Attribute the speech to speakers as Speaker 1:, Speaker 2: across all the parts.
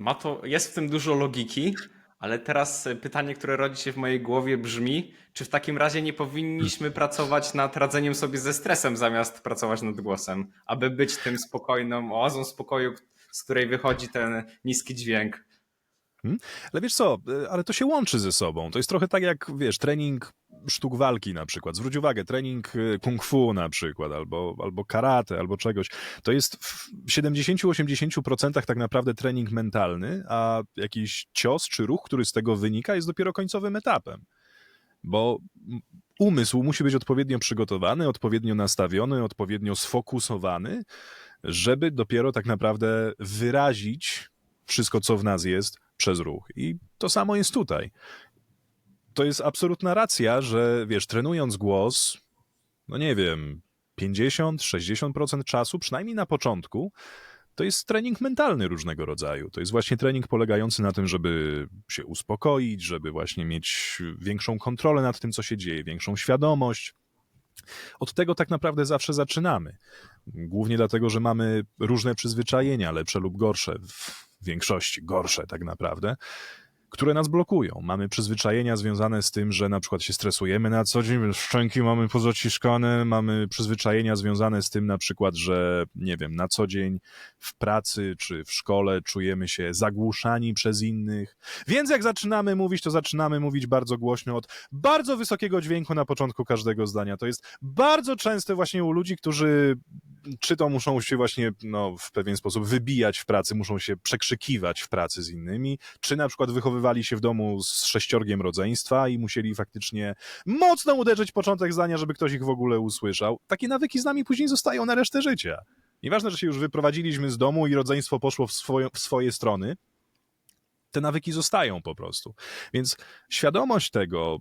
Speaker 1: ma to, jest w tym dużo logiki, ale teraz pytanie, które rodzi się w mojej głowie brzmi, czy w takim razie nie powinniśmy pracować nad radzeniem sobie ze stresem zamiast pracować nad głosem, aby być tym spokojną oazą spokoju, z której wychodzi ten niski dźwięk.
Speaker 2: Ale wiesz co, y, ale to się łączy ze sobą. To jest trochę tak jak, wiesz, trening sztuk walki na przykład. Zwróć uwagę, trening y, kung fu na przykład, albo, albo karate, albo czegoś. To jest w 70-80% tak naprawdę trening mentalny, a jakiś cios czy ruch, który z tego wynika, jest dopiero końcowym etapem. Bo umysł musi być odpowiednio przygotowany, odpowiednio nastawiony, odpowiednio sfokusowany, żeby dopiero tak naprawdę wyrazić wszystko, co w nas jest, przez ruch. I to samo jest tutaj. To jest absolutna racja, że wiesz, trenując głos, no nie wiem, 50-60% czasu, przynajmniej na początku, to jest trening mentalny różnego rodzaju. To jest właśnie trening polegający na tym, żeby się uspokoić, żeby właśnie mieć większą kontrolę nad tym, co się dzieje, większą świadomość. Od tego tak naprawdę zawsze zaczynamy. Głównie dlatego, że mamy różne przyzwyczajenia, lepsze lub gorsze, w większości gorsze tak naprawdę, które nas blokują. Mamy przyzwyczajenia związane z tym, że na przykład się stresujemy na co dzień, szczęki mamy pozaciskane, mamy przyzwyczajenia związane z tym na przykład, że nie wiem, na co dzień w pracy czy w szkole czujemy się zagłuszani przez innych. Więc jak zaczynamy mówić, to zaczynamy mówić bardzo głośno od bardzo wysokiego dźwięku na początku każdego zdania. To jest bardzo częste właśnie u ludzi, którzy czy to muszą się właśnie no, w pewien sposób wybijać w pracy, muszą się przekrzykiwać w pracy z innymi, czy na przykład wychowywali się w domu z sześciorgiem rodzeństwa i musieli faktycznie mocno uderzyć początek zdania, żeby ktoś ich w ogóle usłyszał. Takie nawyki z nami później zostają na resztę życia. Nieważne, że się już wyprowadziliśmy z domu i rodzeństwo poszło w, swoje, w swoje strony, te nawyki zostają po prostu. Więc świadomość tego,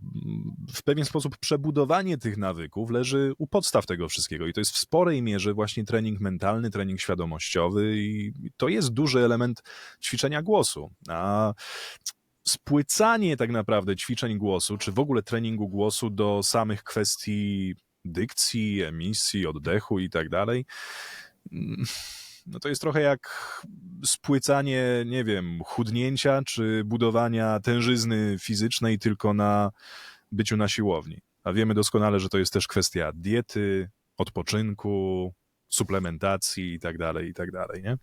Speaker 2: w pewien sposób przebudowanie tych nawyków leży u podstaw tego wszystkiego i to jest w sporej mierze właśnie trening mentalny, trening świadomościowy i to jest duży element ćwiczenia głosu. A spłycanie tak naprawdę ćwiczeń głosu, czy w ogóle treningu głosu do samych kwestii dykcji, emisji, oddechu i tak dalej, no to jest trochę jak spłycanie, nie wiem, chudnięcia czy budowania tężyzny fizycznej tylko na byciu na siłowni. A wiemy doskonale, że to jest też kwestia diety, odpoczynku, suplementacji i tak dalej, i tak dalej, nie?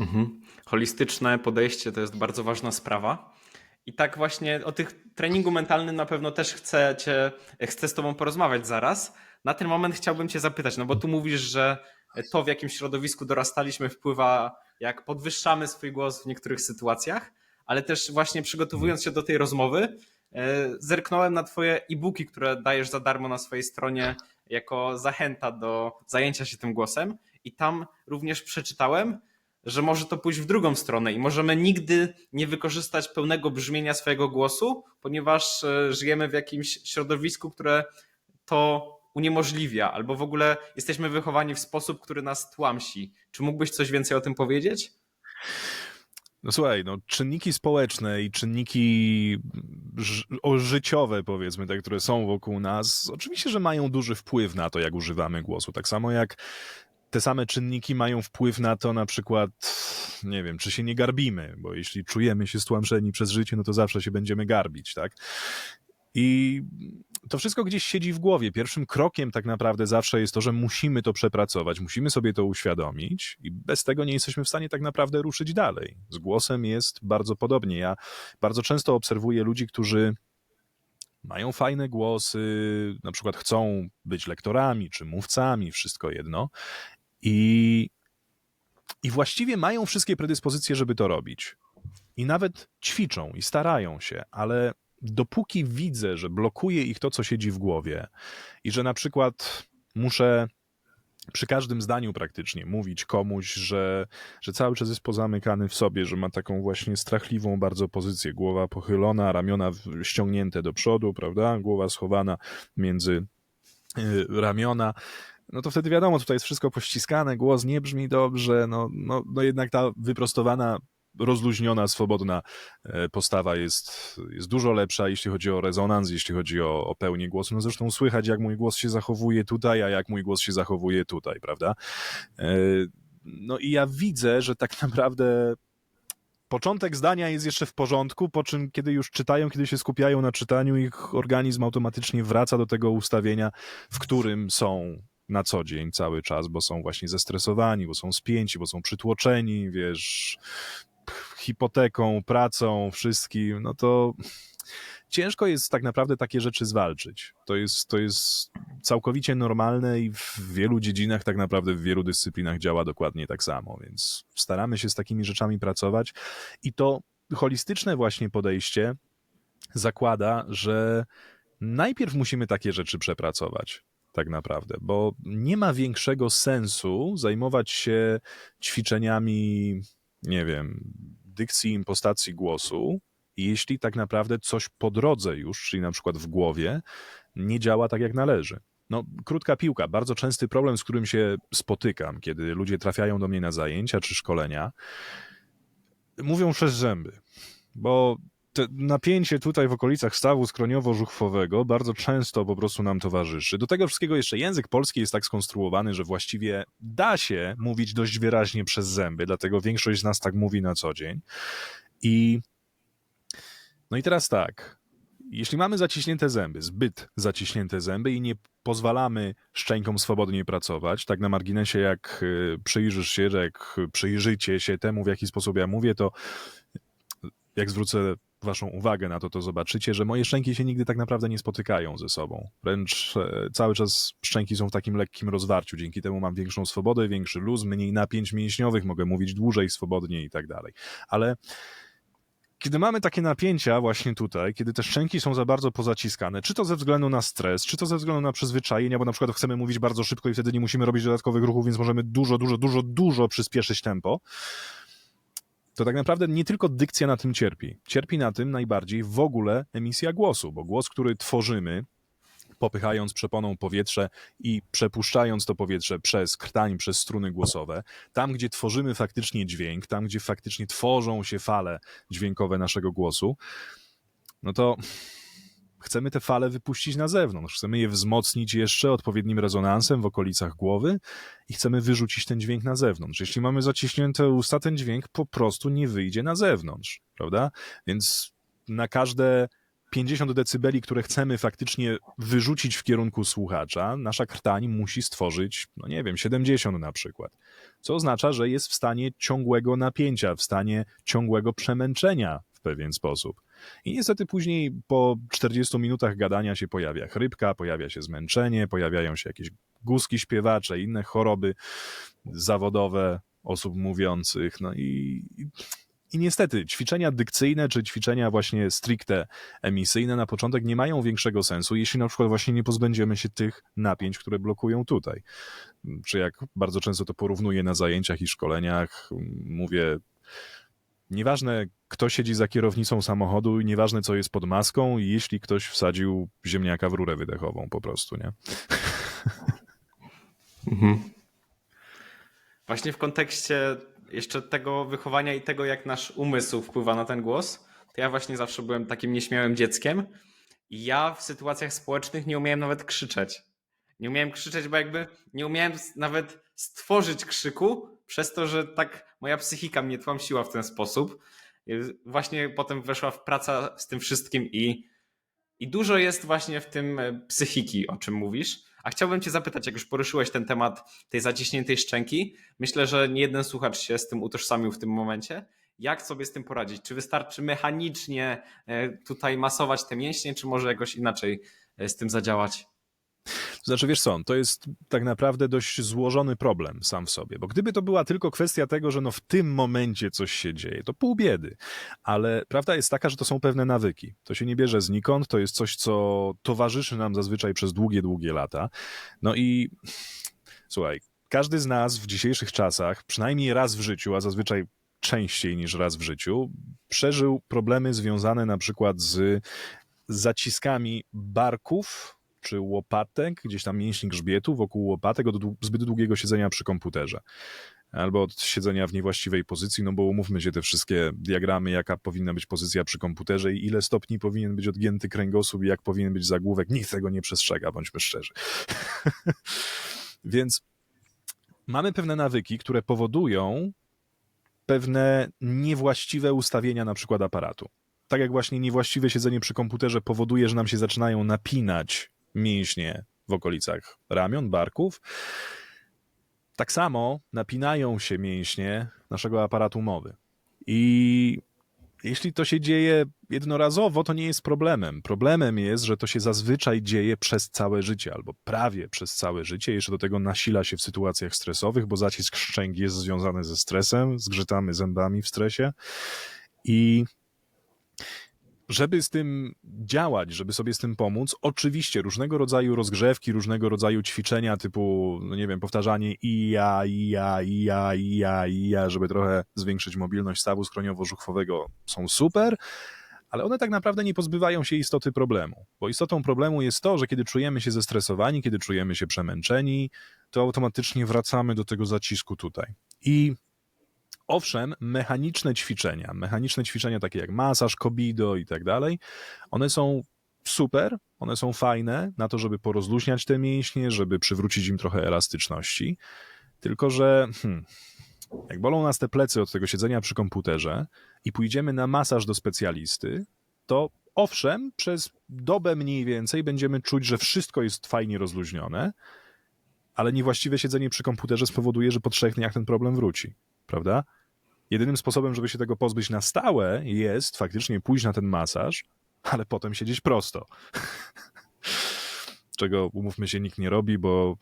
Speaker 1: Mhm. Holistyczne podejście to jest bardzo ważna sprawa. I tak właśnie o tych treningu mentalnym na pewno też chcę, cię, chcę z tobą porozmawiać zaraz. Na ten moment chciałbym cię zapytać, no bo tu mówisz, że to w jakim środowisku dorastaliśmy wpływa, jak podwyższamy swój głos w niektórych sytuacjach, ale też właśnie przygotowując się do tej rozmowy, e, zerknąłem na twoje e-booki, które dajesz za darmo na swojej stronie jako zachęta do zajęcia się tym głosem i tam również przeczytałem, że może to pójść w drugą stronę i możemy nigdy nie wykorzystać pełnego brzmienia swojego głosu, ponieważ e, żyjemy w jakimś środowisku, które to uniemożliwia, albo w ogóle jesteśmy wychowani w sposób, który nas tłamsi. Czy mógłbyś coś więcej o tym powiedzieć?
Speaker 2: No słuchaj, no, czynniki społeczne i czynniki życiowe, powiedzmy, te, które są wokół nas, oczywiście, że mają duży wpływ na to, jak używamy głosu. Tak samo jak te same czynniki mają wpływ na to, na przykład, nie wiem, czy się nie garbimy, bo jeśli czujemy się stłamszeni przez życie, no to zawsze się będziemy garbić, tak? I to wszystko gdzieś siedzi w głowie. Pierwszym krokiem tak naprawdę zawsze jest to, że musimy to przepracować, musimy sobie to uświadomić i bez tego nie jesteśmy w stanie tak naprawdę ruszyć dalej. Z głosem jest bardzo podobnie. Ja bardzo często obserwuję ludzi, którzy mają fajne głosy, na przykład chcą być lektorami czy mówcami, wszystko jedno. I, i właściwie mają wszystkie predyspozycje, żeby to robić. I nawet ćwiczą i starają się, ale dopóki widzę, że blokuje ich to, co siedzi w głowie i że na przykład muszę przy każdym zdaniu praktycznie mówić komuś, że, że cały czas jest pozamykany w sobie, że ma taką właśnie strachliwą bardzo pozycję, głowa pochylona, ramiona ściągnięte do przodu, prawda, głowa schowana między y, ramiona, no to wtedy wiadomo, tutaj jest wszystko pościskane, głos nie brzmi dobrze, no, no, no jednak ta wyprostowana rozluźniona, swobodna e, postawa jest, jest dużo lepsza, jeśli chodzi o rezonans, jeśli chodzi o, o pełnię głosu. No zresztą słychać, jak mój głos się zachowuje tutaj, a jak mój głos się zachowuje tutaj, prawda? E, no i ja widzę, że tak naprawdę początek zdania jest jeszcze w porządku, po czym kiedy już czytają, kiedy się skupiają na czytaniu, ich organizm automatycznie wraca do tego ustawienia, w którym są na co dzień cały czas, bo są właśnie zestresowani, bo są spięci, bo są przytłoczeni, wiesz, hipoteką, pracą, wszystkim, no to ciężko jest tak naprawdę takie rzeczy zwalczyć. To jest, to jest całkowicie normalne i w wielu dziedzinach, tak naprawdę w wielu dyscyplinach działa dokładnie tak samo, więc staramy się z takimi rzeczami pracować i to holistyczne właśnie podejście zakłada, że najpierw musimy takie rzeczy przepracować. Tak naprawdę, bo nie ma większego sensu zajmować się ćwiczeniami, nie wiem, dykcji, impostacji głosu, jeśli tak naprawdę coś po drodze już, czyli na przykład w głowie, nie działa tak jak należy. No, krótka piłka. Bardzo częsty problem, z którym się spotykam, kiedy ludzie trafiają do mnie na zajęcia czy szkolenia, mówią przez zęby, bo te napięcie tutaj w okolicach stawu skroniowo-żuchwowego bardzo często po prostu nam towarzyszy. Do tego wszystkiego jeszcze język polski jest tak skonstruowany, że właściwie da się mówić dość wyraźnie przez zęby, dlatego większość z nas tak mówi na co dzień. I no i teraz tak, jeśli mamy zaciśnięte zęby, zbyt zaciśnięte zęby i nie pozwalamy szczękom swobodnie pracować, tak na marginesie jak y, przyjrzysz się, jak przyjrzycie się temu, w jaki sposób ja mówię, to jak zwrócę waszą uwagę na to, to zobaczycie, że moje szczęki się nigdy tak naprawdę nie spotykają ze sobą. Wręcz e, cały czas szczęki są w takim lekkim rozwarciu. Dzięki temu mam większą swobodę, większy luz, mniej napięć mięśniowych, mogę mówić dłużej, swobodnie i tak dalej. Ale kiedy mamy takie napięcia właśnie tutaj, kiedy te szczęki są za bardzo pozaciskane, czy to ze względu na stres, czy to ze względu na przyzwyczajenie, bo na przykład chcemy mówić bardzo szybko i wtedy nie musimy robić dodatkowych ruchów, więc możemy dużo, dużo, dużo, dużo przyspieszyć tempo, to tak naprawdę nie tylko dykcja na tym cierpi. Cierpi na tym najbardziej w ogóle emisja głosu, bo głos, który tworzymy, popychając przeponą powietrze i przepuszczając to powietrze przez krtań, przez struny głosowe, tam gdzie tworzymy faktycznie dźwięk, tam gdzie faktycznie tworzą się fale dźwiękowe naszego głosu, no to chcemy te fale wypuścić na zewnątrz, chcemy je wzmocnić jeszcze odpowiednim rezonansem w okolicach głowy i chcemy wyrzucić ten dźwięk na zewnątrz. Jeśli mamy zaciśnięte usta, ten dźwięk po prostu nie wyjdzie na zewnątrz, prawda? Więc na każde 50 decybeli, które chcemy faktycznie wyrzucić w kierunku słuchacza, nasza krtań musi stworzyć, no nie wiem, 70 na przykład. Co oznacza, że jest w stanie ciągłego napięcia, w stanie ciągłego przemęczenia w pewien sposób. I niestety później po 40 minutach gadania się pojawia chrypka, pojawia się zmęczenie, pojawiają się jakieś guzki śpiewacze, inne choroby zawodowe osób mówiących. No i, i niestety ćwiczenia dykcyjne czy ćwiczenia właśnie stricte emisyjne na początek nie mają większego sensu, jeśli na przykład właśnie nie pozbędziemy się tych napięć, które blokują tutaj. Czy jak bardzo często to porównuję na zajęciach i szkoleniach, mówię, nieważne kto siedzi za kierownicą samochodu i nieważne co jest pod maską, jeśli ktoś wsadził ziemniaka w rurę wydechową po prostu, nie?
Speaker 1: Mhm. Właśnie w kontekście jeszcze tego wychowania i tego, jak nasz umysł wpływa na ten głos, to ja właśnie zawsze byłem takim nieśmiałym dzieckiem i ja w sytuacjach społecznych nie umiałem nawet krzyczeć. Nie umiałem krzyczeć, bo jakby nie umiałem nawet stworzyć krzyku, przez to, że tak moja psychika mnie tłamsiła w ten sposób. Właśnie potem weszła w praca z tym wszystkim i, i dużo jest właśnie w tym e, psychiki, o czym mówisz. A chciałbym Cię zapytać, jak już poruszyłeś ten temat tej zaciśniętej szczęki, myślę, że nie jeden słuchacz się z tym utożsamił w tym momencie. Jak sobie z tym poradzić? Czy wystarczy mechanicznie e, tutaj masować te mięśnie, czy może jakoś inaczej e, z tym zadziałać?
Speaker 2: Znaczy, wiesz co, to jest tak naprawdę dość złożony problem sam w sobie, bo gdyby to była tylko kwestia tego, że no w tym momencie coś się dzieje, to pół biedy, ale prawda jest taka, że to są pewne nawyki. To się nie bierze znikąd, to jest coś, co towarzyszy nam zazwyczaj przez długie, długie lata. No i słuchaj, każdy z nas w dzisiejszych czasach, przynajmniej raz w życiu, a zazwyczaj częściej niż raz w życiu, przeżył problemy związane na przykład z zaciskami barków, czy łopatek, gdzieś tam mięśni grzbietu wokół łopatek od zbyt długiego siedzenia przy komputerze. Albo od siedzenia w niewłaściwej pozycji, no bo umówmy się, te wszystkie diagramy, jaka powinna być pozycja przy komputerze i ile stopni powinien być odgięty kręgosłup i jak powinien być zagłówek, nikt tego nie przestrzega, bądźmy szczerzy. Więc mamy pewne nawyki, które powodują, pewne niewłaściwe ustawienia na przykład aparatu. Tak jak właśnie niewłaściwe siedzenie przy komputerze powoduje, że nam się zaczynają napinać mięśnie w okolicach ramion, barków. Tak samo napinają się mięśnie naszego aparatu mowy. I jeśli to się dzieje jednorazowo, to nie jest problemem. Problemem jest, że to się zazwyczaj dzieje przez całe życie, albo prawie przez całe życie. Jeszcze do tego nasila się w sytuacjach stresowych, bo zacisk szczęk jest związany ze stresem, zgrzytamy zębami w stresie. I żeby z tym działać, żeby sobie z tym pomóc, oczywiście różnego rodzaju rozgrzewki, różnego rodzaju ćwiczenia typu, no nie wiem, powtarzanie i ja, i ja, i ja, i ja, i ja, żeby trochę zwiększyć mobilność stawu skroniowo-żuchwowego są super, ale one tak naprawdę nie pozbywają się istoty problemu. Bo istotą problemu jest to, że kiedy czujemy się zestresowani, kiedy czujemy się przemęczeni, to automatycznie wracamy do tego zacisku tutaj. I Owszem, mechaniczne ćwiczenia, mechaniczne ćwiczenia takie jak masaż, kobido i tak dalej, one są super, one są fajne na to, żeby porozluźniać te mięśnie, żeby przywrócić im trochę elastyczności. Tylko, że hmm, jak bolą nas te plecy od tego siedzenia przy komputerze i pójdziemy na masaż do specjalisty, to owszem, przez dobę mniej więcej będziemy czuć, że wszystko jest fajnie rozluźnione, ale niewłaściwe siedzenie przy komputerze spowoduje, że po trzech dniach ten problem wróci prawda? Jedynym sposobem, żeby się tego pozbyć na stałe, jest faktycznie pójść na ten masaż, ale potem siedzieć prosto. Czego, umówmy się, nikt nie robi, bo,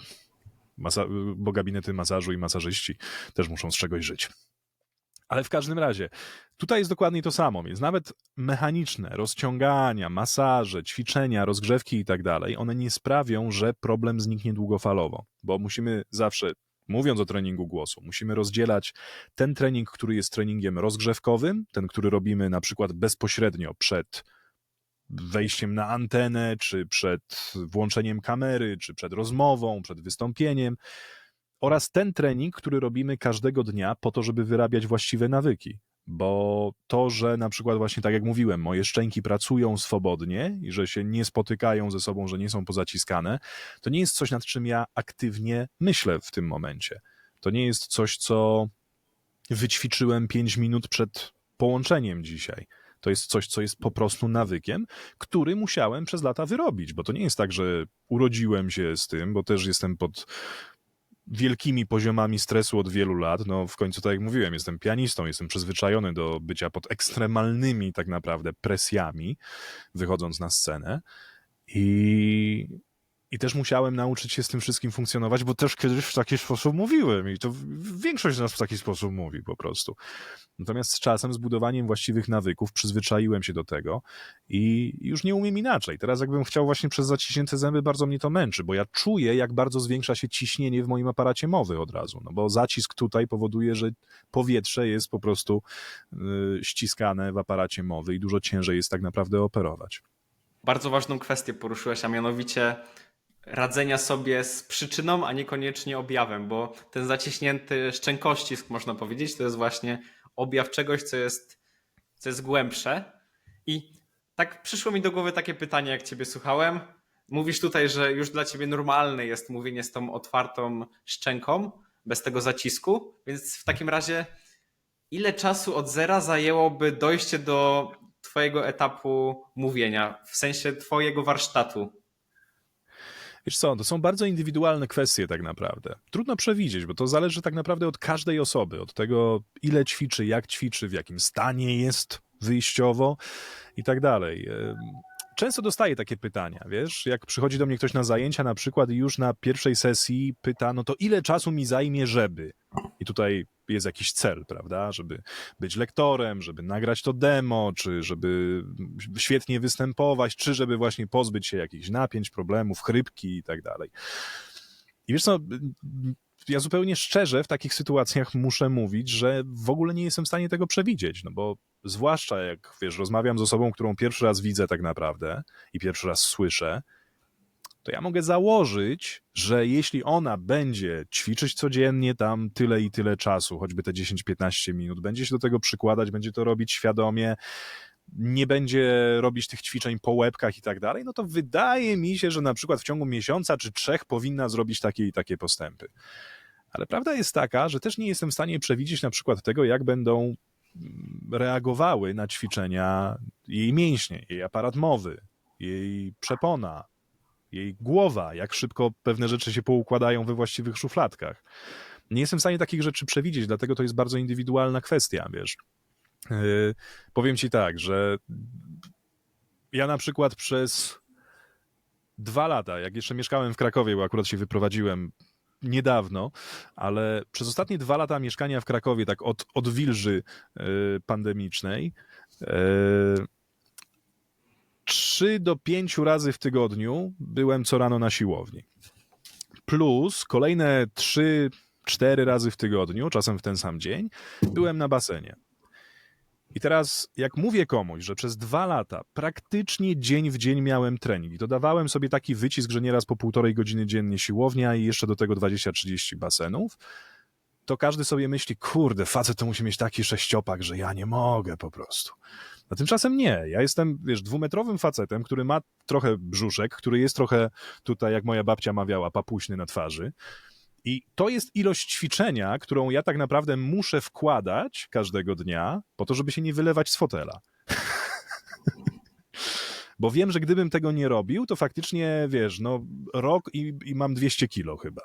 Speaker 2: masa- bo gabinety masażu i masażyści też muszą z czegoś żyć. Ale w każdym razie, tutaj jest dokładnie to samo, więc nawet mechaniczne rozciągania, masaże, ćwiczenia, rozgrzewki i tak dalej, one nie sprawią, że problem zniknie długofalowo, bo musimy zawsze mówiąc o treningu głosu, musimy rozdzielać ten trening, który jest treningiem rozgrzewkowym, ten, który robimy na przykład bezpośrednio przed wejściem na antenę, czy przed włączeniem kamery, czy przed rozmową, przed wystąpieniem, oraz ten trening, który robimy każdego dnia po to, żeby wyrabiać właściwe nawyki. Bo to, że na przykład właśnie tak jak mówiłem, moje szczęki pracują swobodnie i że się nie spotykają ze sobą, że nie są pozaciskane, to nie jest coś, nad czym ja aktywnie myślę w tym momencie. To nie jest coś, co wyćwiczyłem 5 minut przed połączeniem dzisiaj. To jest coś, co jest po prostu nawykiem, który musiałem przez lata wyrobić, bo to nie jest tak, że urodziłem się z tym, bo też jestem pod wielkimi poziomami stresu od wielu lat. No w końcu, tak jak mówiłem, jestem pianistą, jestem przyzwyczajony do bycia pod ekstremalnymi tak naprawdę presjami, wychodząc na scenę. I, I też musiałem nauczyć się z tym wszystkim funkcjonować, bo też kiedyś w taki sposób mówiłem i to większość z nas w taki sposób mówi po prostu. Natomiast z czasem, z budowaniem właściwych nawyków, przyzwyczaiłem się do tego i już nie umiem inaczej. Teraz jakbym chciał właśnie przez zaciśnięte zęby, bardzo mnie to męczy, bo ja czuję, jak bardzo zwiększa się ciśnienie w moim aparacie mowy od razu, no bo zacisk tutaj powoduje, że powietrze jest po prostu y, ściskane w aparacie mowy i dużo ciężej jest tak naprawdę operować.
Speaker 1: Bardzo ważną kwestię poruszyłeś, a mianowicie radzenia sobie z przyczyną, a niekoniecznie objawem, bo ten zaciśnięty szczękościsk, można powiedzieć, to jest właśnie objaw czegoś, co jest, co jest głębsze. I tak przyszło mi do głowy takie pytanie, jak Ciebie słuchałem. Mówisz tutaj, że już dla Ciebie normalne jest mówienie z tą otwartą szczęką, bez tego zacisku, więc w takim razie ile czasu od zera zajęłoby dojście do Twojego etapu mówienia, w sensie Twojego warsztatu?
Speaker 2: Wiesz co, to są bardzo indywidualne kwestie tak naprawdę. Trudno przewidzieć, bo to zależy tak naprawdę od każdej osoby, od tego ile ćwiczy, jak ćwiczy, w jakim stanie jest wyjściowo i tak dalej. Często dostaję takie pytania, wiesz, jak przychodzi do mnie ktoś na zajęcia na przykład i już na pierwszej sesji pyta, no to ile czasu mi zajmie, żeby? I tutaj jest jakiś cel, prawda, żeby być lektorem, żeby nagrać to demo, czy żeby świetnie występować, czy żeby właśnie pozbyć się jakichś napięć, problemów, chrypki i tak dalej. I wiesz co, ja zupełnie szczerze w takich sytuacjach muszę mówić, że w ogóle nie jestem w stanie tego przewidzieć, no bo zwłaszcza jak, wiesz, rozmawiam z osobą, którą pierwszy raz widzę tak naprawdę i pierwszy raz słyszę, to ja mogę założyć, że jeśli ona będzie ćwiczyć codziennie tam tyle i tyle czasu, choćby te 10-15 minut, będzie się do tego przykładać, będzie to robić świadomie, nie będzie robić tych ćwiczeń po łebkach i tak dalej, no to wydaje mi się, że na przykład w ciągu miesiąca czy trzech powinna zrobić takie i takie postępy. Ale prawda jest taka, że też nie jestem w stanie przewidzieć na przykład tego, jak będą mm, reagowały na ćwiczenia jej mięśnie, jej aparat mowy, jej przepona, jej głowa, jak szybko pewne rzeczy się poukładają we właściwych szufladkach. Nie jestem w stanie takich rzeczy przewidzieć, dlatego to jest bardzo indywidualna kwestia, wiesz. Yy, powiem ci tak, że ja na przykład przez dwa lata, jak jeszcze mieszkałem w Krakowie, bo akurat się wyprowadziłem niedawno, ale przez ostatnie dwa lata mieszkania w Krakowie, tak od, od wilży yy, pandemicznej, yy, trzy do pięciu razy w tygodniu byłem co rano na siłowni. Plus kolejne trzy, cztery razy w tygodniu, czasem w ten sam dzień, byłem na basenie. I teraz, jak mówię komuś, że przez dwa lata praktycznie dzień w dzień miałem trening i dodawałem sobie taki wycisk, że nieraz po półtorej godziny dziennie siłownia i jeszcze do tego 20-30 basenów, to każdy sobie myśli, kurde, facet to musi mieć taki sześciopak, że ja nie mogę po prostu. A tymczasem nie. Ja jestem, wiesz, dwumetrowym facetem, który ma trochę brzuszek, który jest trochę tutaj, jak moja babcia mawiała, papuśny na twarzy. I to jest ilość ćwiczenia, którą ja tak naprawdę muszę wkładać każdego dnia, po to, żeby się nie wylewać z fotela. Bo wiem, że gdybym tego nie robił, to faktycznie, wiesz, no rok i, i mam 200 kilo chyba.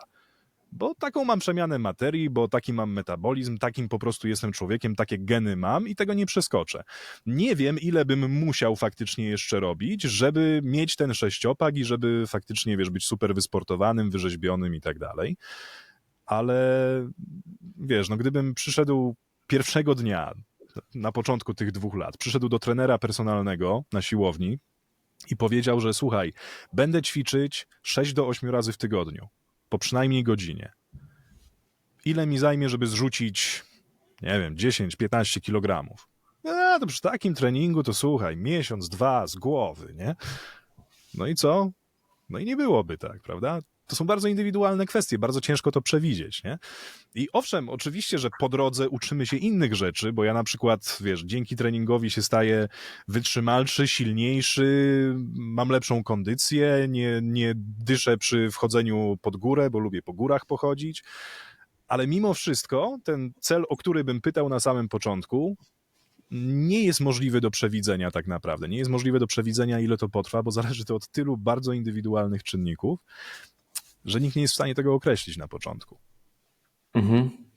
Speaker 2: Bo taką mam przemianę materii, bo taki mam metabolizm, takim po prostu jestem człowiekiem, takie geny mam i tego nie przeskoczę. Nie wiem, ile bym musiał faktycznie jeszcze robić, żeby mieć ten sześciopak i żeby faktycznie, wiesz, być super wysportowanym, wyrzeźbionym i tak dalej. Ale wiesz, no gdybym przyszedł pierwszego dnia, na początku tych dwóch lat, przyszedł do trenera personalnego na siłowni i powiedział, że słuchaj, będę ćwiczyć 6 do 8 razy w tygodniu po przynajmniej godzinie. Ile mi zajmie, żeby zrzucić, nie wiem, 10-15 kilogramów? A, to przy takim treningu to słuchaj, miesiąc, dwa z głowy, nie? No i co? No i nie byłoby tak, prawda? To są bardzo indywidualne kwestie, bardzo ciężko to przewidzieć, nie? I owszem, oczywiście, że po drodze uczymy się innych rzeczy, bo ja na przykład, wiesz, dzięki treningowi się staję wytrzymalszy, silniejszy, mam lepszą kondycję, nie, nie dyszę przy wchodzeniu pod górę, bo lubię po górach pochodzić. Ale mimo wszystko, ten cel, o który bym pytał na samym początku, nie jest możliwy do przewidzenia tak naprawdę. Nie jest możliwe do przewidzenia, ile to potrwa, bo zależy to od tylu bardzo indywidualnych czynników, że nikt nie jest w stanie tego określić na początku.
Speaker 1: Mhm.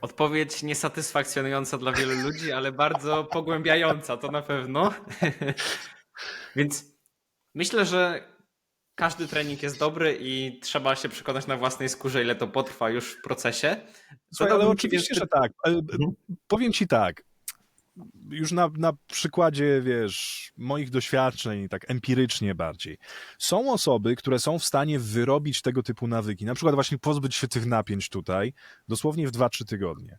Speaker 1: Odpowiedź niesatysfakcjonująca dla wielu ludzi, ale bardzo pogłębiająca, to na pewno. Więc myślę, że każdy trening jest dobry i trzeba się przekonać na własnej skórze, ile to potrwa już w procesie.
Speaker 2: Słuchaj, ale oczywiście,
Speaker 1: więc
Speaker 2: że tak.
Speaker 1: Mhm.
Speaker 2: Powiem ci tak. Już na, na przykładzie, wiesz, moich doświadczeń, tak empirycznie bardziej. Są osoby, które są w stanie wyrobić tego typu nawyki. Na przykład właśnie pozbyć się tych napięć tutaj dosłownie w 2-3 tygodnie.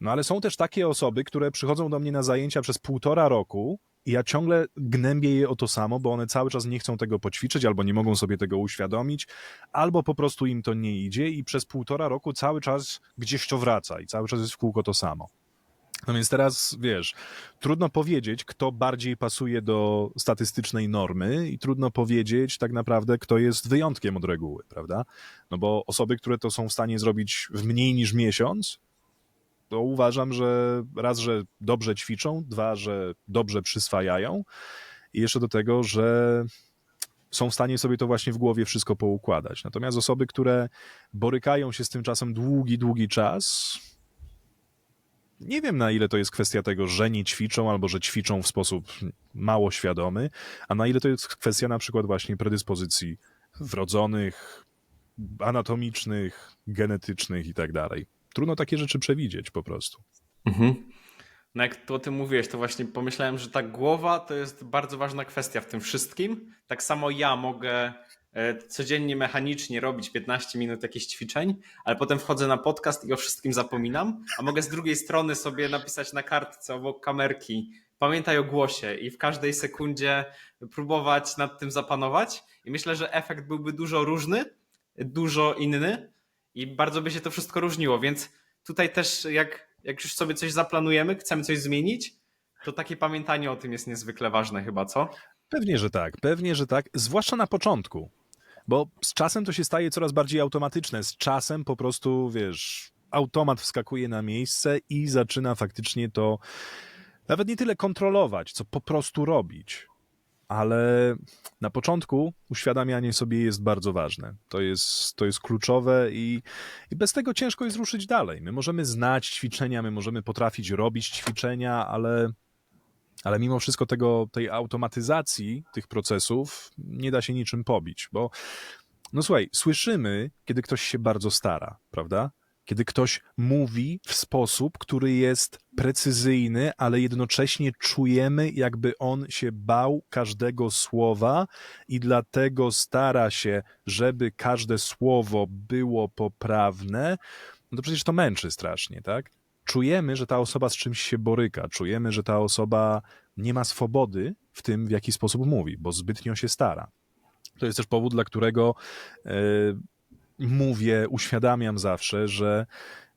Speaker 2: No ale są też takie osoby, które przychodzą do mnie na zajęcia przez półtora roku i ja ciągle gnębię je o to samo, bo one cały czas nie chcą tego poćwiczyć, albo nie mogą sobie tego uświadomić, albo po prostu im to nie idzie i przez półtora roku cały czas gdzieś to wraca i cały czas jest w kółko to samo. No więc teraz, wiesz, trudno powiedzieć, kto bardziej pasuje do statystycznej normy i trudno powiedzieć tak naprawdę, kto jest wyjątkiem od reguły, prawda? No bo osoby, które to są w stanie zrobić w mniej niż miesiąc, to uważam, że raz, że dobrze ćwiczą, dwa, że dobrze przyswajają i jeszcze do tego, że są w stanie sobie to właśnie w głowie wszystko poukładać. Natomiast osoby, które borykają się z tym czasem długi, długi czas, nie wiem na ile to jest kwestia tego, że nie ćwiczą albo że ćwiczą w sposób mało świadomy, a na ile to jest kwestia na przykład właśnie predyspozycji wrodzonych, anatomicznych, genetycznych i tak dalej. Trudno takie rzeczy przewidzieć po prostu.
Speaker 1: Mhm. No jak tu o tym mówiłeś, to właśnie pomyślałem, że ta głowa to jest bardzo ważna kwestia w tym wszystkim. Tak samo ja mogę codziennie mechanicznie robić 15 minut jakichś ćwiczeń, ale potem wchodzę na podcast i o wszystkim zapominam, a mogę z drugiej strony sobie napisać na kartce obok kamerki pamiętaj o głosie i w każdej sekundzie próbować nad tym zapanować i myślę, że efekt byłby dużo różny, dużo inny i bardzo by się to wszystko różniło, więc tutaj też jak, jak już sobie coś zaplanujemy, chcemy coś zmienić, to takie pamiętanie o tym jest niezwykle ważne chyba, co?
Speaker 2: Pewnie, że tak, pewnie, że tak, zwłaszcza na początku. Bo z czasem to się staje coraz bardziej automatyczne. Z czasem po prostu, wiesz, automat wskakuje na miejsce i zaczyna faktycznie to nawet nie tyle kontrolować, co po prostu robić. Ale na początku uświadamianie sobie jest bardzo ważne. To jest, to jest kluczowe i, i bez tego ciężko jest ruszyć dalej. My możemy znać ćwiczenia, my możemy potrafić robić ćwiczenia, ale, ale mimo wszystko tego, tej automatyzacji tych procesów nie da się niczym pobić, bo no słuchaj, słyszymy, kiedy ktoś się bardzo stara, prawda? Kiedy ktoś mówi w sposób, który jest precyzyjny, ale jednocześnie czujemy, jakby on się bał każdego słowa i dlatego stara się, żeby każde słowo było poprawne, no to przecież to męczy strasznie, tak? Czujemy, że ta osoba z czymś się boryka, czujemy, że ta osoba nie ma swobody w tym, w jaki sposób mówi, bo zbytnio się stara. To jest też powód, dla którego e, mówię, uświadamiam zawsze, że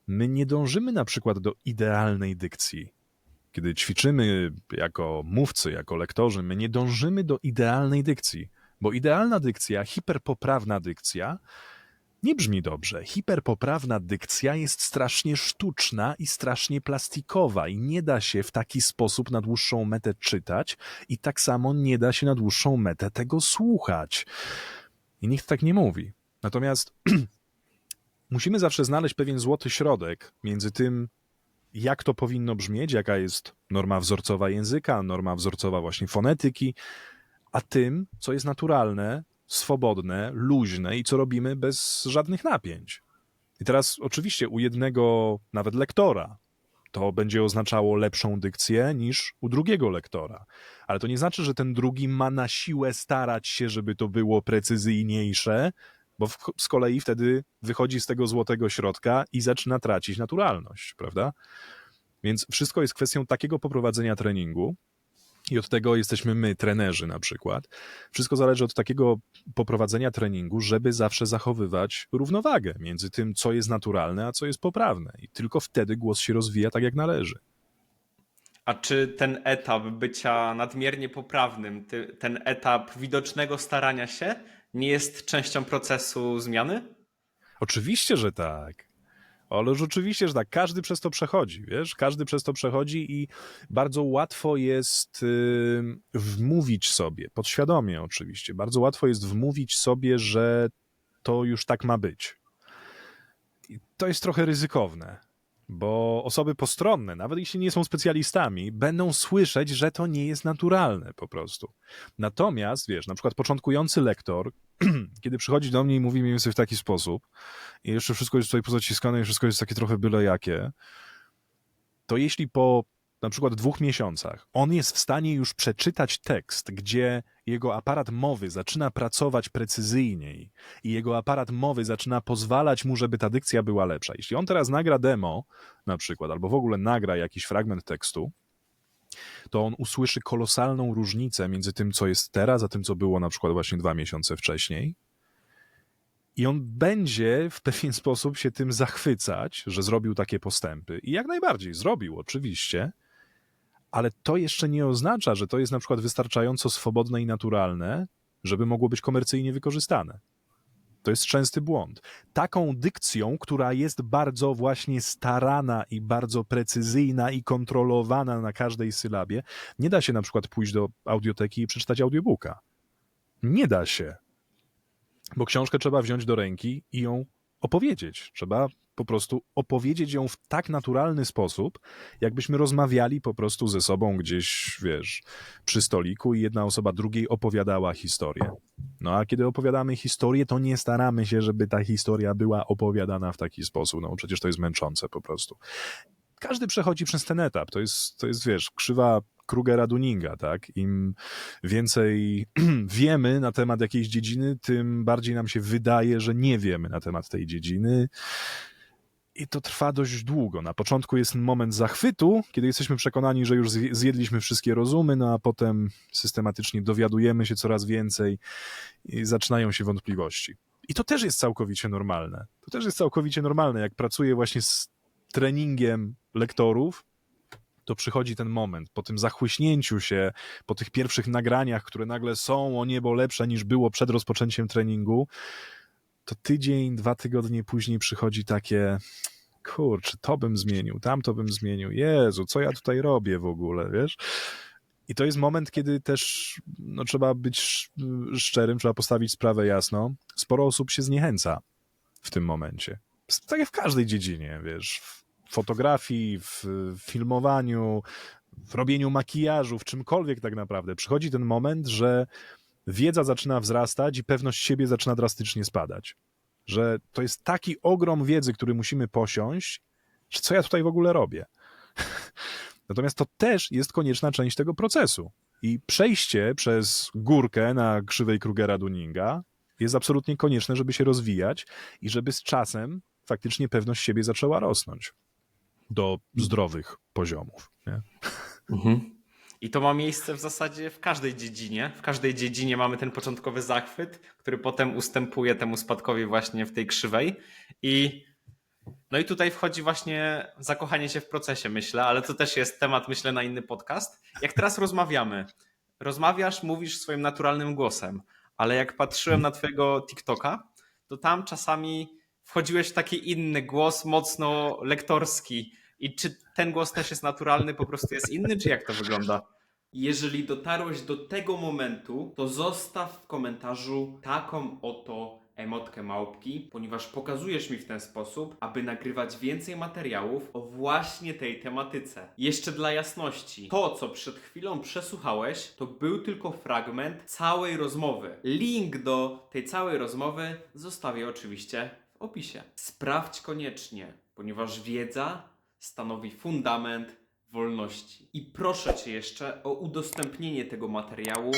Speaker 2: my nie dążymy na przykład do idealnej dykcji. Kiedy ćwiczymy jako mówcy, jako lektorzy, my nie dążymy do idealnej dykcji, bo idealna dykcja, hiperpoprawna dykcja nie brzmi dobrze. Hiperpoprawna dykcja jest strasznie sztuczna i strasznie plastikowa i nie da się w taki sposób na dłuższą metę czytać i tak samo nie da się na dłuższą metę tego słuchać. I nikt tak nie mówi. Natomiast musimy zawsze znaleźć pewien złoty środek między tym, jak to powinno brzmieć, jaka jest norma wzorcowa języka, norma wzorcowa właśnie fonetyki, a tym, co jest naturalne, swobodne, luźne i co robimy bez żadnych napięć. I teraz oczywiście u jednego nawet lektora to będzie oznaczało lepszą dykcję niż u drugiego lektora. Ale to nie znaczy, że ten drugi ma na siłę starać się, żeby to było precyzyjniejsze, bo w, z kolei wtedy wychodzi z tego złotego środka i zaczyna tracić naturalność, prawda? Więc wszystko jest kwestią takiego poprowadzenia treningu, i od tego jesteśmy my, trenerzy na przykład. Wszystko zależy od takiego poprowadzenia treningu, żeby zawsze zachowywać równowagę między tym, co jest naturalne, a co jest poprawne. I tylko wtedy głos się rozwija tak, jak należy.
Speaker 1: A czy ten etap bycia nadmiernie poprawnym, ten etap widocznego starania się nie jest częścią procesu zmiany?
Speaker 2: Oczywiście, że tak. Ależ oczywiście, że tak. Każdy przez to przechodzi, wiesz? Każdy przez to przechodzi i bardzo łatwo jest yy, wmówić sobie, podświadomie oczywiście, bardzo łatwo jest wmówić sobie, że to już tak ma być. I to jest trochę ryzykowne, bo osoby postronne, nawet jeśli nie są specjalistami, będą słyszeć, że to nie jest naturalne po prostu. Natomiast, wiesz, na przykład początkujący lektor, kiedy przychodzi do mnie i mówi mniej więcej w taki sposób, i jeszcze wszystko jest tutaj pozaciskane i wszystko jest takie trochę byle jakie, to jeśli po na przykład dwóch miesiącach on jest w stanie już przeczytać tekst, gdzie jego aparat mowy zaczyna pracować precyzyjniej i jego aparat mowy zaczyna pozwalać mu, żeby ta dykcja była lepsza. Jeśli on teraz nagra demo na przykład, albo w ogóle nagra jakiś fragment tekstu, to on usłyszy kolosalną różnicę między tym, co jest teraz, a tym, co było na przykład właśnie dwa miesiące wcześniej. I on będzie w pewien sposób się tym zachwycać, że zrobił takie postępy. I jak najbardziej zrobił, oczywiście, ale to jeszcze nie oznacza, że to jest na przykład wystarczająco swobodne i naturalne, żeby mogło być komercyjnie wykorzystane. To jest częsty błąd. Taką dykcją, która jest bardzo właśnie starana i bardzo precyzyjna i kontrolowana na każdej sylabie, nie da się na przykład pójść do audioteki i przeczytać audiobooka. Nie da się. Bo książkę trzeba wziąć do ręki i ją opowiedzieć. Trzeba po prostu opowiedzieć ją w tak naturalny sposób, jakbyśmy rozmawiali po prostu ze sobą gdzieś, wiesz, przy stoliku i jedna osoba drugiej opowiadała historię. No a kiedy opowiadamy historię, to nie staramy się, żeby ta historia była opowiadana w taki sposób. No przecież to jest męczące po prostu. Każdy przechodzi przez ten etap. To jest, to jest wiesz, krzywa Krugera Duninga, tak? Im więcej wiemy na temat jakiejś dziedziny, tym bardziej nam się wydaje, że nie wiemy na temat tej dziedziny. I to trwa dość długo. Na początku jest moment zachwytu, kiedy jesteśmy przekonani, że już zjedliśmy wszystkie rozumy, no a potem systematycznie dowiadujemy się coraz więcej i zaczynają się wątpliwości. I to też jest całkowicie normalne. To też jest całkowicie normalne, jak pracuję właśnie z treningiem lektorów, to przychodzi ten moment, po tym zachłyśnięciu się, po tych pierwszych nagraniach, które nagle są o niebo lepsze niż było przed rozpoczęciem treningu, to tydzień, dwa tygodnie później przychodzi takie, kurczę, to bym zmienił, tamto bym zmienił, Jezu, co ja tutaj robię w ogóle, wiesz? I to jest moment, kiedy też no, trzeba być sz- szczerym, trzeba postawić sprawę jasno. Sporo osób się zniechęca w tym momencie. Tak jak w każdej dziedzinie, wiesz, w fotografii, w filmowaniu, w robieniu makijażu, w czymkolwiek tak naprawdę. Przychodzi ten moment, że wiedza zaczyna wzrastać i pewność siebie zaczyna drastycznie spadać. Że to jest taki ogrom wiedzy, który musimy posiąść, że co ja tutaj w ogóle robię. Natomiast to też jest konieczna część tego procesu. I przejście przez górkę na krzywej Krugera-Dunninga jest absolutnie konieczne, żeby się rozwijać i żeby z czasem faktycznie pewność siebie zaczęła rosnąć do zdrowych poziomów. Nie?
Speaker 1: I to ma miejsce w zasadzie w każdej dziedzinie. W każdej dziedzinie mamy ten początkowy zachwyt, który potem ustępuje temu spadkowi właśnie w tej krzywej. I no i tutaj wchodzi właśnie zakochanie się w procesie, myślę, ale to też jest temat, myślę, na inny podcast. Jak teraz rozmawiamy, rozmawiasz, mówisz swoim naturalnym głosem, ale jak patrzyłem na twojego TikToka, to tam czasami wchodziłeś w taki inny głos, mocno lektorski. I czy ten głos też jest naturalny, po prostu jest inny, czy jak to wygląda? Jeżeli dotarłeś do tego momentu, to zostaw w komentarzu taką oto emotkę małpki, ponieważ pokazujesz mi w ten sposób, aby nagrywać więcej materiałów o właśnie tej tematyce. Jeszcze dla jasności, to co przed chwilą przesłuchałeś, to był tylko fragment całej rozmowy. Link do tej całej rozmowy zostawię oczywiście w opisie. Sprawdź koniecznie, ponieważ wiedza stanowi fundament wolności. I proszę Cię jeszcze o udostępnienie tego materiału,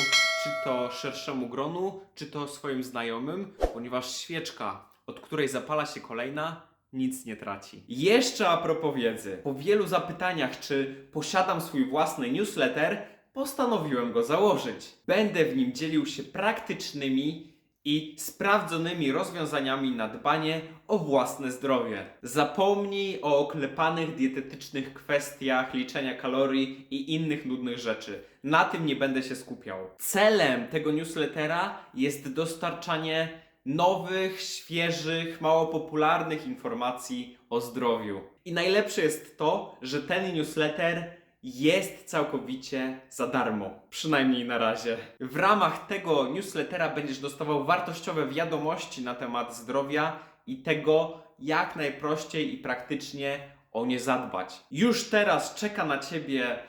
Speaker 1: czy to szerszemu gronu, czy to swoim znajomym, ponieważ świeczka, od której zapala się kolejna, nic nie traci. Jeszcze a propos wiedzy. Po wielu zapytaniach, czy posiadam swój własny newsletter, postanowiłem go założyć. Będę w nim dzielił się praktycznymi i sprawdzonymi rozwiązaniami na dbanie o własne zdrowie. Zapomnij o oklepanych dietetycznych kwestiach liczenia kalorii i innych nudnych rzeczy. Na tym nie będę się skupiał. Celem tego newslettera jest dostarczanie nowych, świeżych, mało popularnych informacji o zdrowiu. I najlepsze jest to, że ten newsletter jest całkowicie za darmo. Przynajmniej na razie. W ramach tego newslettera będziesz dostawał wartościowe wiadomości na temat zdrowia i tego, jak najprościej i praktycznie o nie zadbać. Już teraz czeka na Ciebie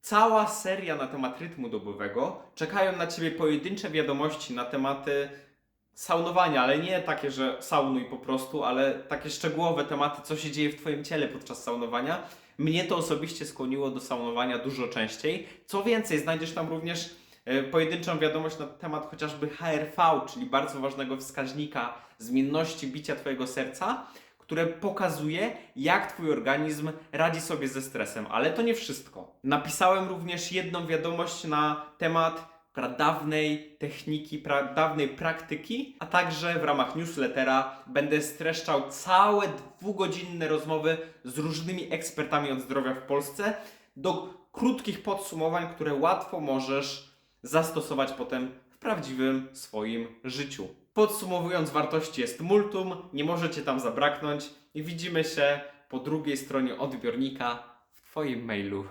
Speaker 1: cała seria na temat rytmu dobowego. Czekają na Ciebie pojedyncze wiadomości na tematy saunowania, ale nie takie, że saunuj po prostu, ale takie szczegółowe tematy, co się dzieje w Twoim ciele podczas saunowania. Mnie to osobiście skłoniło do saunowania dużo częściej. Co więcej, znajdziesz tam również e, pojedynczą wiadomość na temat chociażby HRV, czyli bardzo ważnego wskaźnika zmienności bicia Twojego serca, które pokazuje, jak Twój organizm radzi sobie ze stresem. Ale to nie wszystko. Napisałem również jedną wiadomość na temat pradawnej techniki, pradawnej praktyki, a także w ramach newslettera będę streszczał całe dwugodzinne rozmowy z różnymi ekspertami od zdrowia w Polsce do krótkich podsumowań, które łatwo możesz zastosować potem w prawdziwym swoim życiu. Podsumowując, wartości jest multum, nie możecie tam zabraknąć i widzimy się po drugiej stronie odbiornika w Twoim mailu.